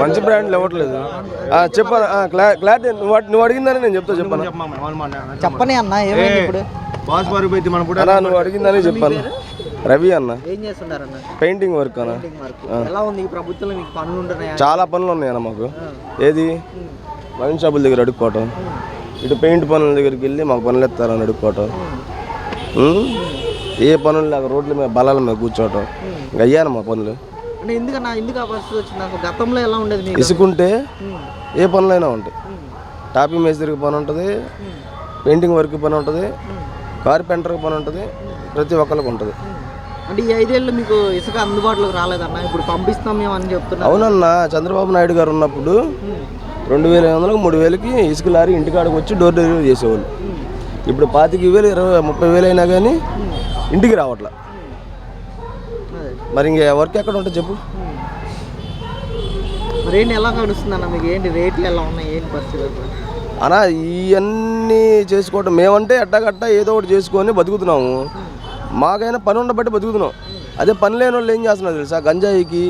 మంచి బ్రాండ్లు ఇవ్వట్లేదు చెప్పాను క్లారిటీ నువ్వు నువ్వు అడిగిందని నేను చెప్తా చెప్పాను? చెప్పని అన్న ఏమైంది ఇప్పుడు? బాస్ వారు పోయింది మన కూడా అన్నా నువ్వు అడిగిందని చెప్పాను రవి అన్న. ఏం పెయింటింగ్ వర్క్ అన్న. వర్క్. ఎలా ఉంది ఈ ప్రభుత్వంలో? మీకు పనులు ఉంటున్నాయా? చాలా పనులు ఉన్నాయన్న మాకు. ఏది? వైన్ షాపుల దగ్గర అడుక్కోవటం. ఇటు పెయింట్ పనుల దగ్గరికి వెళ్ళి మాకు పనులు ఎత్తారని అడుక్కోవటం? ఏ పనులు లేక రోడ్ల మీద బలాల మీద కూర్చోవటం. ఇంకా అయ్యాను మా పనులు. అంటే ఎందుకన్నా ఎందుకు ఆ పరిస్థితి వచ్చింది? నాకు గతంలో ఎలా ఉండేది ఇసుకుంటే ఏ పనులైనా ఉంటాయి. టాపింగ్ మేస్త్రికి పని ఉంటుంది పెయింటింగ్ వర్క్ పని ఉంటుంది కార్పెంటర్కి పని ఉంటుంది ప్రతి ఒక్కరికి ఉంటుంది. అంటే ఈ ఐదేళ్ళు మీకు ఇసుక అందుబాటులోకి రాలేదన్న? ఇప్పుడు పంపిస్తాం మేము అని చెప్తున్నా అవునన్నా చంద్రబాబు నాయుడు గారు ఉన్నప్పుడు రెండు వేల ఐదు వందలకు మూడు వేలకి ఇసుక లారీ ఇంటికాడకు వచ్చి డోర్ డెలివరీ చేసేవాళ్ళు. ఇప్పుడు పాతిక వేలు ఇరవై ముప్పై వేలు అయినా కానీ ఇంటికి రావట్లా. మరి ఇంక వర్క్ ఎక్కడ ఉంటుంది చెప్పు మరి ఏంటి ఎలా నడుస్తుంది అన్న మీకు? ఏంటి రేట్లు ఎలా ఉన్నాయి? ఏంటి పరిస్థితి అసలు? అనా ఇవన్నీ చేసుకోవటం మేమంటే ఎట్టగట్ట ఏదో ఒకటి చేసుకొని బతుకుతున్నాము. మాకైనా పని ఉండబట్టి బతుకుతున్నాం. అదే పని లేని వాళ్ళు ఏం చేస్తున్నారు తెలుసా? గంజాయికి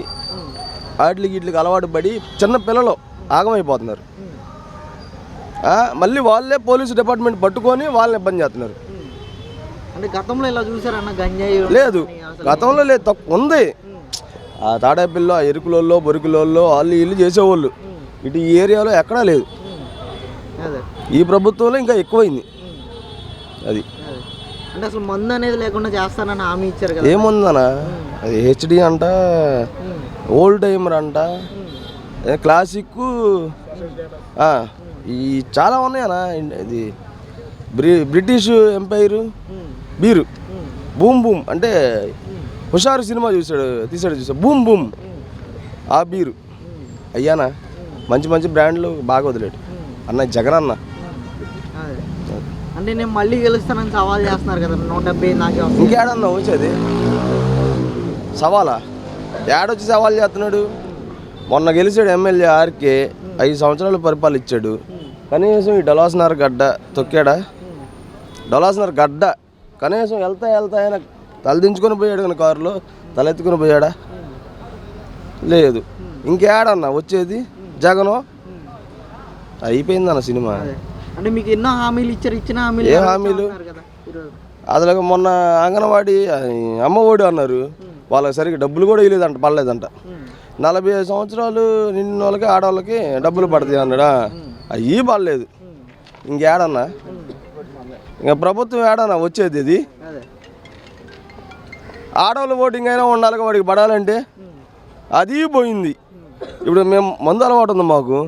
వాటికి వీటికి అలవాటు పడి చిన్న పిల్లలు ఆగమైపోతున్నారు. మళ్ళీ వాళ్ళే పోలీసు డిపార్ట్మెంట్ పట్టుకొని వాళ్ళని ఇబ్బంది చేస్తున్నారు. అంటే గతంలో ఇలా చూసారన్న గంజాయి? లేదు. గతంలో లేదు. తక్కువ ఉంది. ఆ తాడేపల్లిలో ఆ ఎరుకులలో బొరుకులలో వాళ్ళు వీళ్ళు చేసేవాళ్ళు. ఇటు ఈ ఏరియాలో ఎక్కడా లేదు. ఈ ప్రభుత్వంలో ఇంకా ఎక్కువైంది. అది. అంటే అసలు మందు అనేది లేకుండా చేస్తానని హామీ ఇచ్చారు కదా. ఏముందనా అది హెచ్డి అంట ఓల్డ్ టైమర్ అంట. క్లాసిక్ ఈ చాలా ఉన్నాయనా ఇది బ్రి British empire. Beer. Boom boom. అంటే హుషారు సినిమా చూసాడు తీసాడు చూసాడు బూమ్ బూమ్. ఆ బీరు. అయ్యానా? మంచి మంచి బ్రాండ్లు బాగా వదిలేడు. అన్న జగన్ అన్న. అంటే నేను మళ్ళీ గెలుస్తానని సవాల్ చేస్తున్నారు కదా నూట డెబ్బై నాకే ఇంకేడన్నా వచ్చేది? సవాలా? ఏడొచ్చి సవాల్ చేస్తున్నాడు? మొన్న గెలిచాడు ఎమ్మెల్యే ఆర్కే. ఐదు సంవత్సరాలు పరిపాలించాడు కనీసం ఈ డలాస్నర్ గడ్డ తొక్కాడా? డలాస్నర్ గడ్డ కనీసం వెళ్తా వెళ్తా ఆయన తలదించుకొని పోయాడు కానీ కారులో తలెత్తుకొని పోయాడా? లేదు. ఇంకేడన్నా వచ్చేది? జగను? అయిపోయిందన్న సినిమా. అదే. అంటే మీకు ఎన్నో హామీలు ఇచ్చారు ఇచ్చిన హామీలు ఏ హామీలు? అసలు మొన్న అంగన్వాడి అమ్మఒడి అన్నారు. వాళ్ళకి సరిగ్గా డబ్బులు కూడా ఇవ్వలేదంట పడలేదంట. నలభై ఐదు సంవత్సరాలు నిన్న వాళ్ళకి ఆడవాళ్ళకి డబ్బులు పడతాయి అన్నాడా? అయ్యి పడలేదు. ఇంకేడన్నా? ఇంకా ప్రభుత్వం ఏడన్నా వచ్చేది ఇది? ఆడవాళ్ళ ఓటింగ్ అయినా ఉండాలి వాడికి పడాలంటే అది పోయింది. ఇప్పుడు మేము మందు అలవాటు ఉంది మాకు.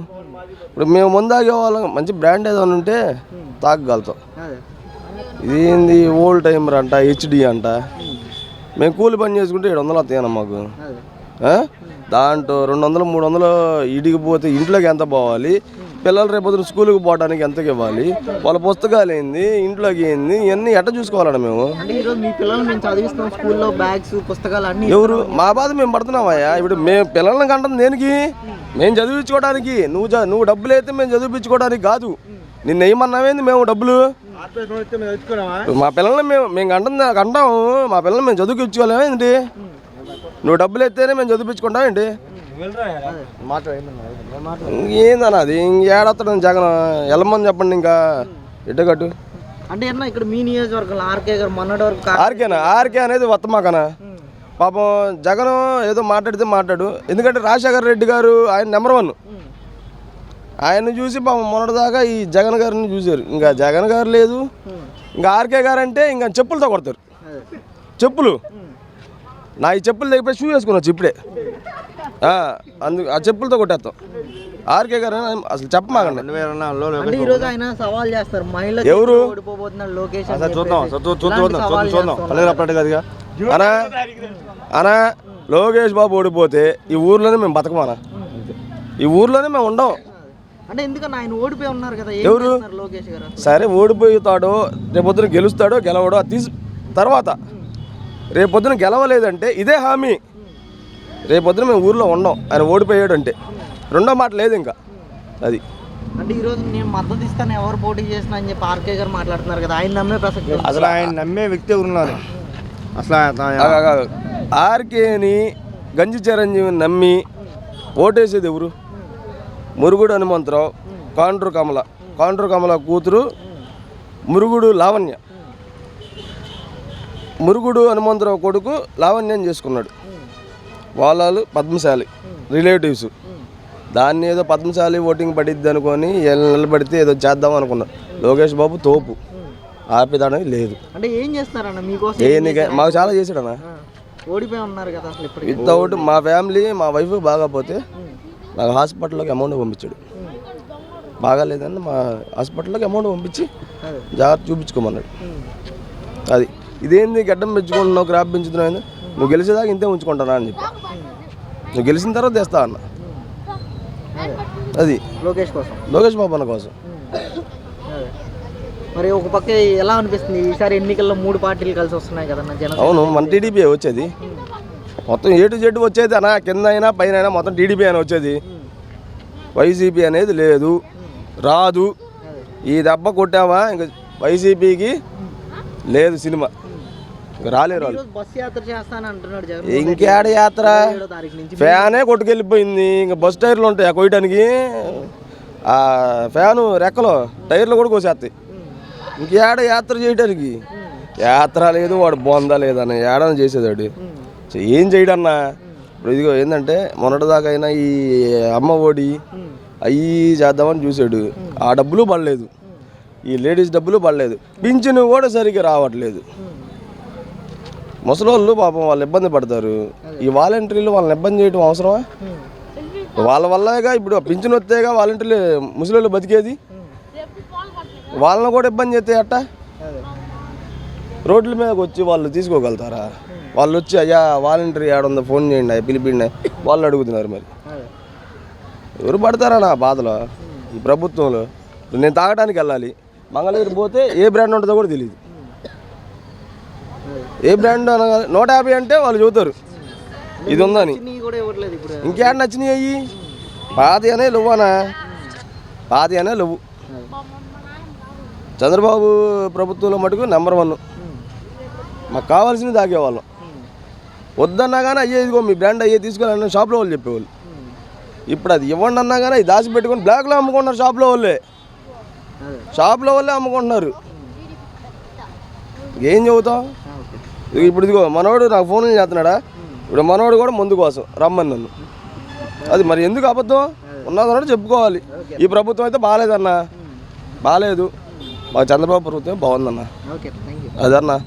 ఇప్పుడు మేము మందు తాగే వాళ్ళం మంచి బ్రాండ్ ఏదైనా ఉంటే తాగగలుగుతాం. ఇదేంది ఓల్డ్ టైమర్ అంట హెచ్డి అంట. మేము కూలి పని చేసుకుంటే ఏడు వందలు వస్తాయన్న మాకు? దాంట్లో రెండు వందలు మూడు వందలు ఇడికి పోతే ఇంట్లోకి ఎంత పోవాలి? పిల్లలు రేపొద్దున స్కూల్కి పోవడానికి ఎంతకి ఇవ్వాలి? వాళ్ళ పుస్తకాలు ఏంది? ఇంట్లోకి ఏంది? ఇవన్నీ ఎట్ట చూసుకోవాలన్న మేము? ఎవరు? మా బాధ మేము పడుతున్నామయ్యా. ఇప్పుడు మేము పిల్లల్ని కంటాం దేనికి? మేము చదివించుకోవడానికి. నువ్వు నువ్వు డబ్బులు అయితే మేము చదివించుకోవడానికి కాదు. నిన్న ఏమన్నావేంది మేము డబ్బులు? మా పిల్లల్ని మేము మేము కంటాం కంటాము మా పిల్లల్ని మేము చదువుకిచ్చుకోలేమేంటి నువ్వు డబ్బులు ఎత్తేనే మేము చదివించుకుంటాం ఏంటి? ఇంకేందన్న అది? ఇంకేడొస్తాడు జగన్ వెళ్ళమని చెప్పండి ఇంకా. ఎడ్డగట్టు అంటే అన్న ఇక్కడ మీ నియోజకవర్గంలో ఆర్కే గారు మొన్నటి వరకు ఆర్కేనా? ఆర్కే అనేది వత్తమాకనా పాపం జగన్ ఏదో మాట్లాడితే మాట్లాడు. ఎందుకంటే రాజశేఖర రెడ్డి గారు ఆయన నెంబర్ వన్. ఆయన్ని చూసి పాపం మొన్నటిదాకా ఈ జగన్ గారిని చూశారు. ఇంకా జగన్ గారు లేదు. ఇంకా ఆర్కే గారు అంటే ఇంకా చెప్పులతో కొడతారు. చెప్పులు. నా ఈ చెప్పులు దగ్గర షూ వేసుకున్నాచ్చు ఇప్పుడే. ఆ, అందు ఆ చెప్పులతో కొట్టేస్తాం. ఆర్కే గారు అసలు చెప్పమాకండి. ఎవరు? అని అనా లోకేష్ బాబు ఓడిపోతే ఈ ఊర్లోనే మేము బతకమానా ఈ ఊర్లోనే మేము ఉండం. అంటే ఎందుకన్నా ఆయన ఓడిపోయి ఉన్నారు కదా ఎవరు? చేస్తున్నారు లోకేష్ గారు సరే ఓడిపోతాడో రేపొద్దున గెలుస్తాడో గెలవడో అది తీసి తర్వాత. రేపొద్దున గెలవలేదంటే ఇదే హామీ. రేపొద్దున మేము ఊర్లో ఉండం. ఆయన ఓడిపోయాడు అంటే రెండో మాట లేదు ఇంకా. అది. అంటే ఈరోజు నేను మద్దతు ఇస్తాను ఎవరు పోటీ చేసినా అని చెప్పి ఆర్కే గారు మాట్లాడుతున్నారు కదా ఆయన నమ్మే ప్రసక్తి. అసలు ఆయన నమ్మే వ్యక్తి ఎవరు ఉన్నారు? అసలు ఆర్కేని గంజి చిరంజీవిని నమ్మి ఓటేసేది ఎవరు? మురుగుడు హనుమంతరావు కాండ్రు కమల. కాండ్రు కమల కూతురు మురుగుడు లావణ్య. మురుగుడు హనుమంతరావు కొడుకు లావణ్యం చేసుకున్నాడు. వాళ్ళు పద్మశాలి రిలేటివ్స్ దాన్ని ఏదో పద్మశాలి ఓటింగ్ పడిద్ది అనుకొని నిలబడితే ఏదో చేద్దాం అనుకున్నారు లోకేష్ బాబు తోపు. ఆపేదానికి లేదు. అంటే ఏం మీకోసం దేనికి? మాకు చాలా చేశాడన్నా. ఆ, ఓడిపోయి ఉన్నారు కదా అసలు ఇప్పటికి. వితౌట్ మా ఫ్యామిలీ మా వైఫ్ బాగాపోతే నాకు హాస్పిటల్లోకి అమౌంట్ పంపించాడు. బాగాలేదని మా హాస్పిటల్లోకి అమౌంట్ పంపించి జాగ్రత్త చూపించుకోమన్నాడు. అది. ఇదేంది గడ్డం పెంచుకుంటున్నావు క్రాప్ పెంచుతున్నావు? నువ్వు గెలిచేదాకా ఇంతే ఉంచుకుంటానా అని చెప్పి. నువ్వు గెలిచిన తర్వాత తెస్తా అన్న. అదే. లోకేష్ కోసం. లోకేష్ బాబు అన్న కోసం. మరి ఒక పక్క ఎలా అనిపిస్తుంది? ఈసారి ఎన్నికల్లో మూడు పార్టీలు కలిసి వస్తున్నాయి కదన్న జనసేన. అవును మన టీడీపీ వచ్చేది? మొత్తం ఏ టు జెడ్ వచ్చేది అన్న కింద అయినా పైన అయినా మొత్తం టీడీపీ అని వచ్చేది. వైసీపీ అనేది లేదు. రాదు. ఈ దెబ్బ కొట్టావా? ఇంకా వైసీపీకి లేదు సినిమా. రాలేరు వాళ్ళు జగన్ ఇంకేడ యాత్ర? ఫ్యానే కొట్టుకెళ్ళిపోయింది. ఇంకా బస్ టైర్లు ఉంటాయి ఆ కొయ్యడానికి ఆ ఫ్యాను రెక్కలు టైర్లు కూడా కోసేస్తాయి. ఇంకేడ యాత్ర చేయడానికి యాత్ర లేదు వాడు బొంద లేదన్న ఏడన చేసేది వాడు సో ఏం చేయడన్నా? ఇప్పుడు ఇదిగో ఏంటంటే మొన్నటిదాకా అయినా ఈ అమ్మ ఒడి అవి చేద్దామని చూసాడు. ఆ డబ్బులు పడలేదు. ఈ లేడీస్ డబ్బులు పడలేదు. పింఛను కూడా సరిగ్గా రావట్లేదు. ముసలోళ్ళు పాపం వాళ్ళు ఇబ్బంది పడతారు. ఈ వాలంటీర్లు వాళ్ళని ఇబ్బంది చేయడం అవసరమా? వాళ్ళ వల్లేగా ఇప్పుడు పింఛన్ వస్తేగా వాలంటీర్లు ముసలోళ్ళు బతికేది? వాళ్ళని కూడా ఇబ్బంది చేస్తే అట్ట రోడ్ల మీదకి వచ్చి వాళ్ళు తీసుకోగలుగుతారా? వాళ్ళు వచ్చి అయ్యా వాలంటీర్ ఏడుందో ఫోన్ చేయండి అయ్యా, పిలిపిండి వాళ్ళు అడుగుతున్నారు మరి. ఎవరు పడతారా నా బాధలో? ఈ ప్రభుత్వంలో. నేను తాగడానికి వెళ్ళాలి. మంగళగిరి పోతే ఏ బ్రాండ్ ఉంటుందో కూడా తెలియదు ఏ బ్రాండ్ అనగా నూట యాభై అంటే వాళ్ళు చెబుతారు ఇది ఉందని. ఇంకేడ నచ్చినాయి అయ్యి? పాతి అనే నువ్వనా పాతి అనే నువ్వు చంద్రబాబు ప్రభుత్వంలో మటుకు నెంబర్ వన్ మాకు కావాల్సింది తాగేవాళ్ళం వద్దన్నా కానీ అయ్యే ఇదిగో మీ బ్రాండ్ అయ్యే తీసుకోవాలన్న షాప్లో వాళ్ళు చెప్పేవాళ్ళు. ఇప్పుడు అది ఇవ్వండి అన్నా కానీ అది దాచి పెట్టుకొని బ్లాక్లో అమ్ముకుంటున్నారు షాప్లో వాళ్ళే. షాప్లో వాళ్ళే అమ్ముకుంటున్నారు. ఏం చెబుతాం ఓకే ఇదిగో ఇప్పుడు ఇదిగో మనోడు నాకు ఫోన్లు చేస్తున్నాడా? ఇప్పుడు మనోడు కూడా ముందు కోసం రమ్మని నన్ను. అది మరి ఎందుకు అబద్ధం? ఉన్నదన్నట్టు చెప్పుకోవాలి. ఈ ప్రభుత్వం అయితే బాగాలేదన్న. బాగాలేదు. మా చంద్రబాబు ప్రభుత్వం బాగుందన్న. అదన్నా.